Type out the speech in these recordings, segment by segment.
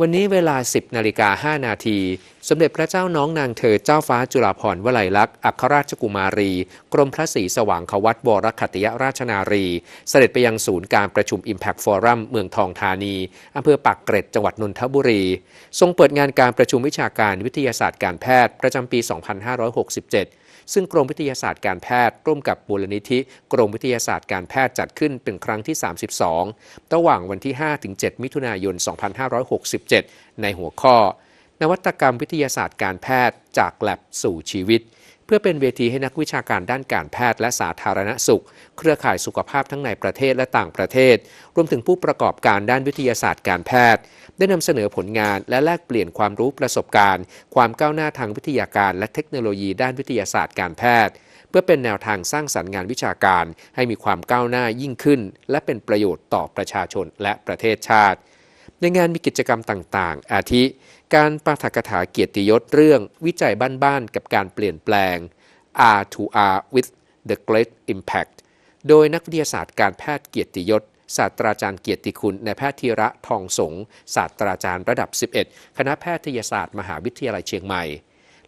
วันนี้เวลา 10นาฬิกา5นาที สมเด็จพระเจ้าน้องนางเธอเจ้าฟ้าจุฬาภรณ์วลัยลักษณ์อัครราชกุมารี กรมพระศรีสว่างควัตบรคัตยราชนารี เสด็จไปยังศูนย์การประชุม Impact Forum เมืองทองธานี อำเภอปากเกร็ดจังหวัดนนทบุรี ทรงเปิดงานการประชุมวิชาการวิทยาศาสตร์การแพทย์ประจำปี 2567 ซึ่งกรมวิทยาศาสตร์การแพทย์ร่วมกับบูลนิธิ กรมวิทยาศาสตร์การแพทย์จัดขึ้นเป็นครั้งที่ 32 ระหว่างวันที่ 5-7 มิถุนายน 2567 ในหัวข้อ นวัตกรรมวิทยาศาสตร์การแพทย์จากแลบสู่ชีวิต เพื่อเป็นเวทีให้นักวิชาการด้านการแพทย์และสาธารณสุข เครือข่ายสุขภาพทั้งในประเทศและต่างประเทศ รวมถึงผู้ประกอบการด้านวิทยาศาสตร์การแพทย์ ได้นำเสนอผลงานและแลกเปลี่ยนความรู้ประสบการณ์ ความก้าวหน้าทางวิทยาการและเทคโนโลยีด้านวิทยาศาสตร์การแพทย์ เพื่อเป็นแนวทางสร้างสรรค์งานวิชาการ ให้มีความก้าวหน้ายิ่งขึ้น และเป็นประโยชน์ต่อประชาชนและประเทศชาติ ในงานมีกิจกรรมต่างๆ อาทิ การปาฐกถาเกียรติยศเรื่องวิจัยบ้านๆ กับการเปลี่ยนแปลง R2R with the Great Impact โดยนักวิทยาศาสตร์การแพทย์เกียรติยศศาสตราจารย์เกียรติคุณนายแพทย์ธีระทองสงศาสตราจารย์ระดับ 11 คณะแพทยศาสตร์มหาวิทยาลัยเชียงใหม่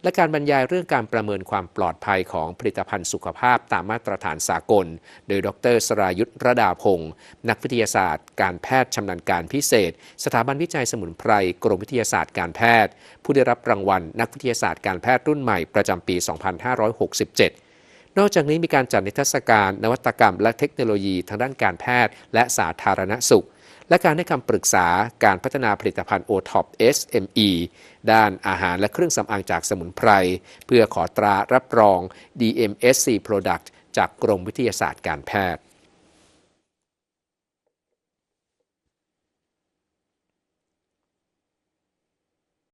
และการบรรยายเรื่องการประเมินความปลอดภัยของผลิตภัณฑ์สุขภาพตามมาตรฐานสากล โดยดร สรายุทธระดาพงศ์นักวิทยาศาสตร์ การแพทย์ชำนาญการพิเศษ สถาบันวิจัยสมุนไพรกรมวิทยาศาสตร์การแพทย์ ผู้ได้รับรางวัล นักวิทยาศาสตร์การแพทย์รุ่นใหม่ประจำปี 2567นอกจากนี้มีการจัดนิทรรศการ นวัตกรรม และเทคโนโลยีทางด้านการแพทย์ และสาธารณสุข และการให้คำปรึกษาการพัฒนาผลิตภัณฑ์โอท็อป SME ด้านอาหารและเครื่องสำอางจากสมุนไพร เพื่อขอตรารับรอง DMSC Product จากกรมวิทยาศาสตร์การแพทย์